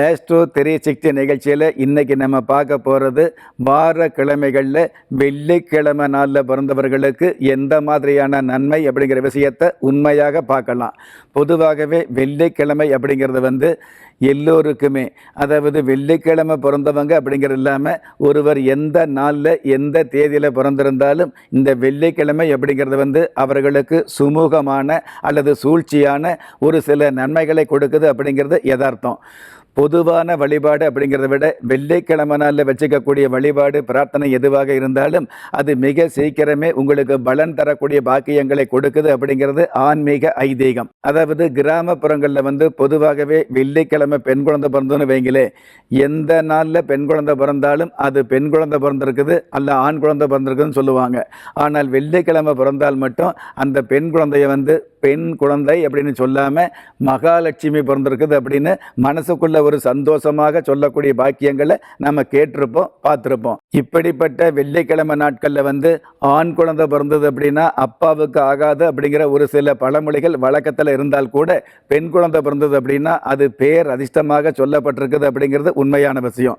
Astro three நிகழ்ச்சியில் இன்றைக்கி நம்ம பார்க்க போகிறது வார கிழமைகளில் வெள்ளிக்கிழமை நாளில் பிறந்தவர்களுக்கு எந்த மாதிரியான நன்மை அப்படிங்கிற விஷயத்தை உண்மையாக பார்க்கலாம். பொதுவாகவே வெள்ளிக்கிழமை அப்படிங்கிறது வந்து எல்லோருக்குமே அதாவது வெள்ளிக்கிழமை பிறந்தவங்க அப்படிங்கிறது இல்லாமல் ஒருவர் எந்த நாளில் எந்த தேதியில் பிறந்திருந்தாலும் இந்த வெள்ளிக்கிழமை அப்படிங்கிறது வந்து அவர்களுக்கு சுமூகமான அல்லது சூழ்ச்சியான ஒரு சில நன்மைகளை கொடுக்குது அப்படிங்கிறது யதார்த்தம். பொதுவான வழிபாடு அப்படிங்கிறத விட வெள்ளிக்கிழமை நாளில் வச்சுக்கக்கூடிய வழிபாடு பிரார்த்தனை எதுவாக இருந்தாலும் அது மிக சீக்கிரமே உங்களுக்கு பலன் தரக்கூடிய பாக்கியங்களை கொடுக்குது அப்படிங்கிறது ஆன்மீக ஐதீகம். அதாவது கிராமப்புறங்களில் வந்து பொதுவாகவே வெள்ளிக்கிழமை பெண் குழந்தை பிறந்தோன்னு வைங்களே எந்த நாளில் பெண் குழந்தை பிறந்தாலும் அது பெண் குழந்தை பிறந்திருக்குது அல்ல ஆண் குழந்தை பிறந்திருக்குதுன்னு சொல்லுவாங்க. ஆனால் வெள்ளிக்கிழமை பிறந்தால் மட்டும் அந்த பெண் குழந்தைய வந்து பெண் குழந்தை அப்படின்னு சொல்லாமல் மகாலட்சுமி பிறந்திருக்குது அப்படின்னு மனசுக்குள்ள ஒரு சந்தோஷமாக சொல்லக்கூடிய பாக்கியங்களை நம்ம கேட்டிருப்போம் பார்த்துருப்போம். இப்படிப்பட்ட வெள்ளிக்கிழமை நாட்களில் வந்து ஆண் குழந்தை பிறந்தது அப்படின்னா அப்பாவுக்கு ஆகாது அப்படிங்கிற ஒரு சில பழமொழிகள் வழக்கத்தில் இருந்தால் கூட பெண் குழந்தை பிறந்தது அப்படின்னா அது பேர் அதிர்ஷ்டமாக சொல்லப்பட்டிருக்குது அப்படிங்கிறது உண்மையான விஷயம்.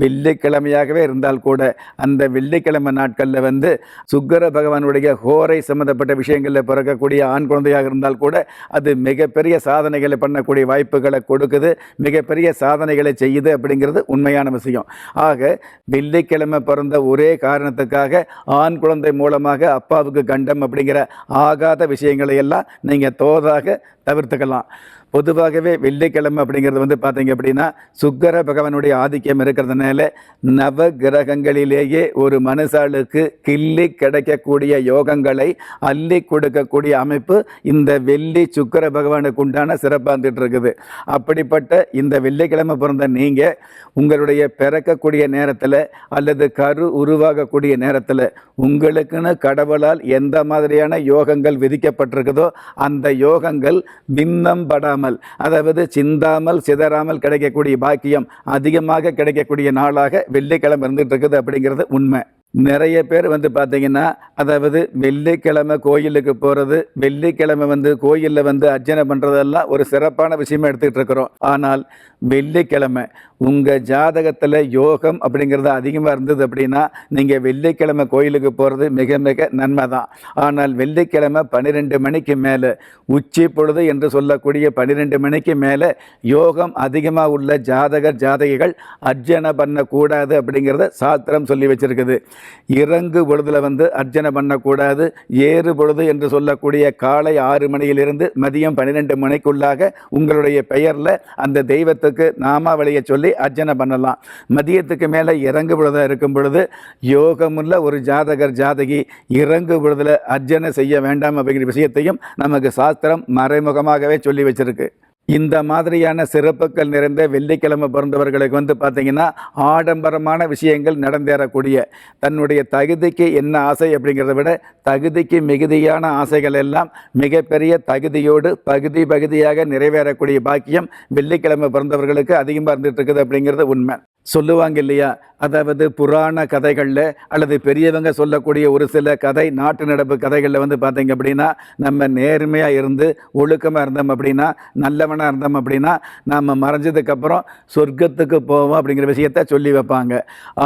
வெள்ளிக்கிழமையாகவே இருந்தால் கூட அந்த வெள்ளிக்கிழமை நாட்களில் வந்து சுக்கர பகவானுடைய ஹோரை சம்மந்தப்பட்ட விஷயங்களில் பிறக்கக்கூடிய ஆண் குழந்தையாக இருந்தால் கூட அது மிகப்பெரிய சாதனைகளை பண்ணக்கூடிய வாய்ப்புகளை கொடுக்குது மிகப்பெரிய சாதனைகளை செய்யுது அப்படிங்கிறது உண்மையான விஷயம். ஆக வெள்ளிக்கிழமை பிறந்த ஒரே காரணத்துக்காக ஆண் குழந்தை மூலமாக அப்பாவுக்கு கண்டம் அப்படிங்கிற ஆகாத விஷயங்களை எல்லாம் நீங்கள் தோதாக தவிர்த்துக்கலாம். பொதுவாகவே வெள்ளிக்கிழமை அப்படிங்கிறது வந்து பார்த்தீங்க அப்படின்னா சுக்கர பகவானுடைய ஆதிக்கம் இருக்கிறதுனால நவ கிரகங்களிலேயே ஒரு மனுஷாளுக்கு கிள்ளி கிடைக்கக்கூடிய யோகங்களை அள்ளி கொடுக்கக்கூடிய அமைப்பு இந்த வெள்ளி சுக்கர பகவானுக்கு உண்டான சிறப்பாக இருந்துட்டு இருக்குது அப்படிப்பட்ட இந்த வெள்ளிக்கிழமை பிறந்த நீங்கள் உங்களுடைய பிறக்கக்கூடிய நேரத்தில் அல்லது கரு உருவாகக்கூடிய நேரத்தில் உங்களுக்குன்னு கடவுளால் எந்த மாதிரியான யோகங்கள் விதிக்கப்பட்டிருக்குதோ அந்த யோகங்கள் பின்னம் படாமல் அதாவது சிந்தாமல் சிதறாமல் கிடைக்கக்கூடிய பாக்கியம் அதிகமாக கிடைக்கக்கூடிய நாளாக வெள்ளிக்கிழமை இருந்துகிட்டு இருக்குது அப்படிங்கிறது உண்மை. நிறைய பேர் வந்து பார்த்தீங்கன்னா அதாவது வெள்ளிக்கிழமை கோயிலுக்கு போகிறது வெள்ளிக்கிழமை வந்து கோயிலில் வந்து அர்ச்சனை பண்ணுறதெல்லாம் ஒரு சிறப்பான விஷயமா எடுத்துக்கிட்டு இருக்கிறோம். ஆனால் வெள்ளிக்கிழமை உங்கள் ஜாதகத்தில் யோகம் அப்படிங்கிறது அதிகமாக இருந்தது அப்படின்னா நீங்கள் வெள்ளிக்கிழமை கோயிலுக்கு போகிறது மிக மிக நன்மை தான். ஆனால் வெள்ளிக்கிழமை பன்னிரெண்டு மணிக்கு மேலே உச்சி பொழுது என்று சொல்லக்கூடிய பன்னிரெண்டு மணிக்கு மேலே யோகம் அதிகமாக உள்ள ஜாதகர் ஜாதகிகள் அர்ச்சனை பண்ணக்கூடாது அப்படிங்கிறத சாஸ்திரம் சொல்லி வச்சிருக்குது. இறங்கு பொழுதில் வந்து அர்ச்சனை பண்ணக்கூடாது. ஏறு பொழுது என்று சொல்லக்கூடிய காலை ஆறு மணியிலிருந்து மதியம் பன்னிரெண்டு மணிக்குள்ளாக உங்களுடைய பெயரில் அந்த தெய்வத்துக்கு நாமாவளியை சொல்லி அர்ச்சனை பண்ணலாம். மதியத்துக்கு மேலே இறங்கு பொழுதாக இருக்கும் பொழுது யோகமுள்ள ஒரு ஜாதகர் ஜாதகி இறங்கு பொழுதில் அர்ச்சனை செய்ய வேண்டாம் அப்படிங்கிற விஷயத்தையும் நமக்கு சாஸ்திரம் மறைமுகமாகவே சொல்லி வச்சிருக்கு. இந்த மாதிரியான சிறப்புகள் நிறைந்த வெள்ளிக்கிழமை பிறந்தவர்களுக்கு வந்து பார்த்திங்கன்னா ஆடம்பரமான விஷயங்கள் நடந்தேறக்கூடிய தன்னுடைய தகுதிக்கு என்ன ஆசை அப்படிங்கிறத விட தகுதிக்கு மிகுதியான ஆசைகள் எல்லாம் மிகப்பெரிய தகுதியோடு பகுதி பகுதியாக நிறைவேறக்கூடிய பாக்கியம் வெள்ளிக்கிழமை பிறந்தவர்களுக்கு அதிகமாக இருந்துகிட்டு இருக்குது அப்படிங்கிறது உண்மை. சொல்லுவாங்க இல்லையா? அதாவது புராண கதைகளில் அல்லது பெரியவங்க சொல்லக்கூடிய ஒரு சில கதை நாட்டு நடப்பு கதைகளில் வந்து பார்த்தீங்க அப்படின்னா நம்ம நேர்மையாக இருந்து ஒழுக்கமாக இருந்தோம் அப்படின்னா நல்லவன் நல்லவனாக இருந்தோம் அப்படின்னா நாம் மறைஞ்சதுக்கப்புறம் சொர்க்கத்துக்கு போவோம் அப்படிங்கிற விஷயத்த சொல்லி வைப்பாங்க.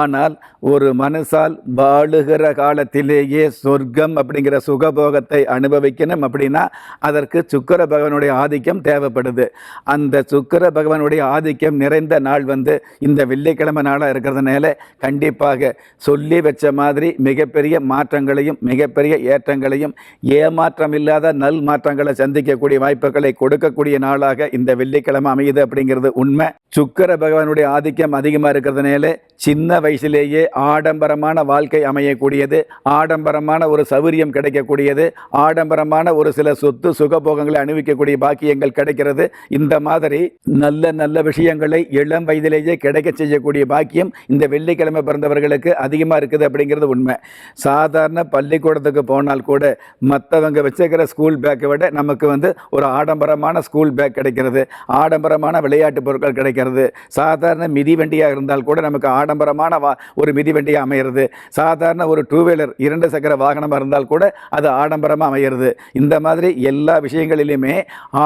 ஆனால் ஒரு மனுஷால் வாழுகிற காலத்திலேயே சொர்க்கம் அப்படிங்கிற சுகபோகத்தை அனுபவிக்கணும் அப்படின்னா அதற்கு சுக்கர பகவானுடைய ஆதிக்கம் தேவைப்படுது. அந்த சுக்கர பகவானுடைய ஆதிக்கம் நிறைந்த நாள் வந்து இந்த வெள்ளிக்கிழமை நாளாக இருக்கிறதுனால கண்டிப்பாக சொல்லி வச்ச மாதிரி மிகப்பெரிய மாற்றங்களையும் மிகப்பெரிய ஏற்றங்களையும் ஏமாற்றம் இல்லாத நல் மாற்றங்களை சந்திக்கக்கூடிய வாய்ப்புகளை கொடுக்கக்கூடிய நாளாக இந்த வெள்ளிக்கிழமை அமையுது அப்படிங்கிறது உண்மை. சுக்கர பகவானுடைய ஆதிக்கம் அதிகமாக இருக்கிறதுனால சின்ன வயசுலேயே ஆடம்பரமான வாழ்க்கை அமையக்கூடியது. ஆடம்பரமான ஒரு சௌகரியம் கிடைக்கக்கூடியது. ஆடம்பரமான ஒரு சில சொத்து சுகபோகங்களை அணிவிக்கக்கூடிய பாக்கியங்கள் கிடைக்கிறது. இந்த மாதிரி நல்ல நல்ல விஷயங்களை இளம் வயதிலேயே கிடைக்க செய்யக்கூடிய பாக்கியம் இந்த வெள்ளிக்கிழமை பிறந்தவர்களுக்கு அதிகமாக இருக்குது அப்படிங்கிறது உண்மை. சாதாரண பள்ளிக்கூடத்துக்கு போனால் கூட மற்றவங்க வச்சுக்கிற ஸ்கூல் பேக்கை விட நமக்கு வந்து ஒரு ஆடம்பரமான ஸ்கூல் பேக் கிடைக்கிறது. ஆடம்பரமான விளையாட்டு பொருட்கள் கிடைக்கிறது. சாதாரண மிதிவண்டியாக இருந்தால் கூட நமக்கு ஆடம்பரமான வா ஒரு மிதிவண்டியாக அமையிறது. சாதாரண ஒரு டூ வீலர் இரண்டு சக்கர வாகனமாக இருந்தால் கூட அது ஆடம்பரமாக அமையிறது. இந்த மாதிரி எல்லா விஷயங்களிலுமே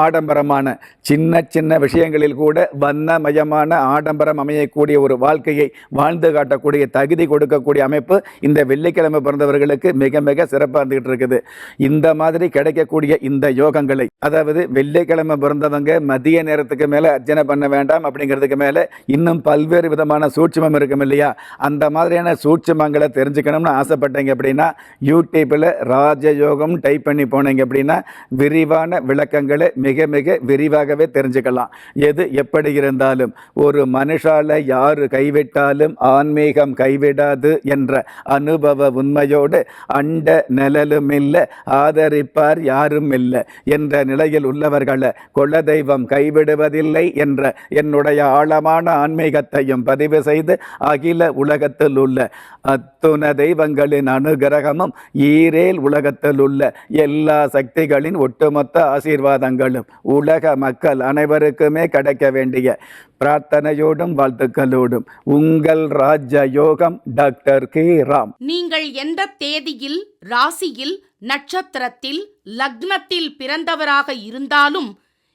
ஆடம்பரமான சின்ன சின்ன விஷயங்களில் கூட வண்ணமயமான ஆடம்பரம் அமையக்கூடிய ஒரு வாழ்க்கையை வாழ்ந்து காட்டக்கூடிய தகுதி கொடுக்கக்கூடிய அமைப்பு இந்த வெள்ளிக்கிழமை பிறந்தவர்களுக்கு மிக மிக சிறப்பாக இருந்துகிட்டு இருக்குது. இந்த மாதிரி கிடைக்கக்கூடிய இந்த யோகங்களை அதாவது வெள்ளிக்கிழமை பிறந்தவங்க மதிய நேரத்துக்கு மேலே அர்ச்சனை பண்ண வேண்டாம் அப்படிங்கிறதுக்கு மேலே இன்னும் பல்வேறு விதமான சூட்சமம் இருக்கும் இல்லையா? அந்த மாதிரியான சூட்சுமங்களை தெரிஞ்சுக்கணும்னு ஆசைப்பட்டீங்க அப்படின்னா யூடியூப்பில் ராஜயோகம் டைப் பண்ணி போனீங்க அப்படின்னா விரிவான விளக்கங்களை மிக மிக விரிவாகவே தெரிஞ்சுக்கலாம். எது எப்படி இருந்தாலும் ஒரு மனுஷால யார் கைவிட்டாலும் ஆன்மீகம் கைவிடாது என்ற அனுபவ உண்மையோடு அண்ட நிழலும் இல்லை ஆதரிப்பார் யாரும் இல்லை என்ற நிலையில் உள்ளவர்களை தெய்வம் கைவிடுவதில்லை என்ற என்னுடைய ஆழமான ஆன்மீகத்தையும் பதிவு செய்து அகில உலகத்தில் உள்ள அத்துண தெய்வங்களின் அனுகிரகமும் ஈரேல் உலகத்தில் உள்ள எல்லா சக்திகளின் ஒட்டுமொத்த ஆசீர்வாதங்களும் உலக மக்கள் அனைவருக்குமே கிடைக்க வேண்டிய பிரார்த்தனையோடும் வாழ்த்துக்களோடும். உங்கள் ராஜ யோகம் டாக்டர் கே. ராம். நீங்கள் எந்த தேதியில் ராசியில் நட்சத்திரத்தில் லக்னத்தில் பிறந்தவராக இருந்தாலும்